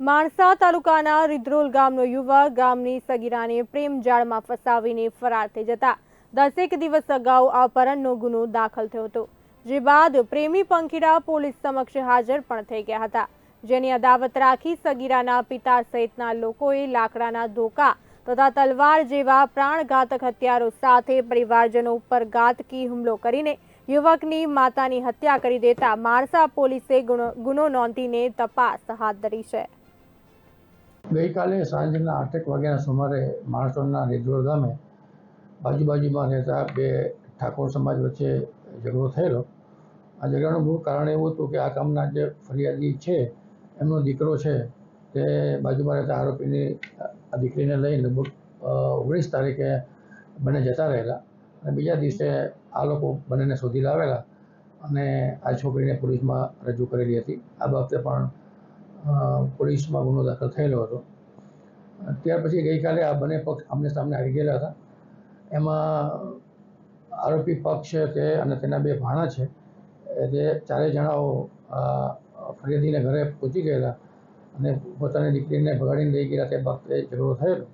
માણસા તાલુકાના રિદ્રોલ ગામનો યુવક ગામની સગીરાને પ્રેમ જાળમાં ફસાવીને ફરાર થઈ જતા દસેક દિવસ અગાઉ અપહરણનો ગુનો દાખલ થયો હતો, જે બાદ પ્રેમી પંખીડા પોલીસ સમક્ષ હાજર પણ થઈ ગયા હતા. જેની અદાવત રાખી સગીરાના પિતા સહિતના લોકોએ લાકડાના ધોકા તથા તલવાર જેવા પ્રાણઘાતક હથિયારો સાથે પરિવારજનો ઉપર ઘાતકી હુમલો કરીને યુવકની માતાની હત્યા કરી દેતા માણસા પોલીસે ગુનો ગુનો નોંધીને તપાસ હાથ ધરી છે. ગઈકાલે સાંજના આઠેક વાગ્યાના સુમારે માણસોના રેદરોડ ગામે બાજુ બાજુમાં રહેતા બે ઠાકોર સમાજ વચ્ચે ઝઘડો થયેલો. આ ઝઘડાનું મૂળ કારણ એવું હતું કે આ કામના જે ફરિયાદી છે, એમનો દીકરો છે, તે બાજુમાં રહેતા આરોપીની આ દીકરીને લઈ લગભગ ઓગણીસ તારીખે બંને જતા રહેલા અને બીજા દિવસે આ લોકો બંનેને શોધી લાવેલા અને આ છોકરીને પોલીસમાં રજૂ કરેલી હતી. આ બાબતે પણ પોલીસમાં ગુનો દાખલ થયેલો હતો. ત્યાર પછી ગઈકાલે આ બંને પક્ષ આમને સામને આવી ગયેલા હતા. એમાં આરોપી પક્ષ છે તે અને તેના બે ભાણા છે. તે ચારેય જણાઓ ફરિયાદીને ઘરે પહોંચી ગયેલા અને પોતાની દીકરીને ભગાડીને લઈ ગયેલા તે વખતે ઝઘડો થયેલો.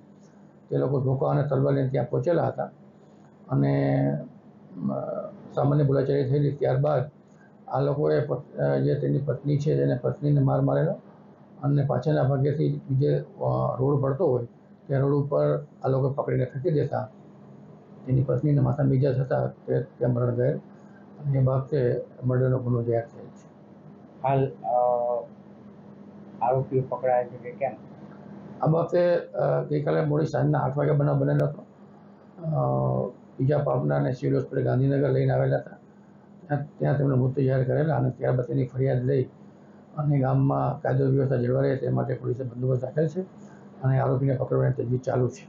તે લોકો ધોકા અને તલવાર લઈને ત્યાં પહોંચેલા હતા. અને સામાન્ય બોલાચાલી થયેલી ત્યારબાદ આ લોકોએ જે તેની પત્ની છે તેને પત્નીને માર મારેલો અને પાછળના ભાગેથી બીજે રોડ પડતો હોય તે રોડ ઉપર આ લોકો પકડીને ફેંકી દેતા. તેની પત્નીને માથા બીજા થતા તે ત્યાં મરણ ગયેલ અને એ બાબતે મર્ડરનો ગુનો જાહેર થયેલ છે. હાલ આરોપીઓ પકડાયા છે કે કેમ? આ બાબતે ગઈકાલે મોડી સાંજના આઠ વાગ્યા બનાવ બનેલો હતો. બીજા પાપનાને સિવિલ હોસ્પિટલ ગાંધીનગર લઈને આવેલા હતા. ત્યાં ત્યાં તેમણે મૃત્યુ જાહેર કરેલા અને ત્યારબાદ તેની ફરિયાદ લઈ અને ગામમાં કાયદો વ્યવસ્થા જળવાઈ રહે તે માટે પોલીસે બંદોબસ્ત રાખેલ છે અને આરોપીને પકડવાની તજવીજ ચાલુ છે.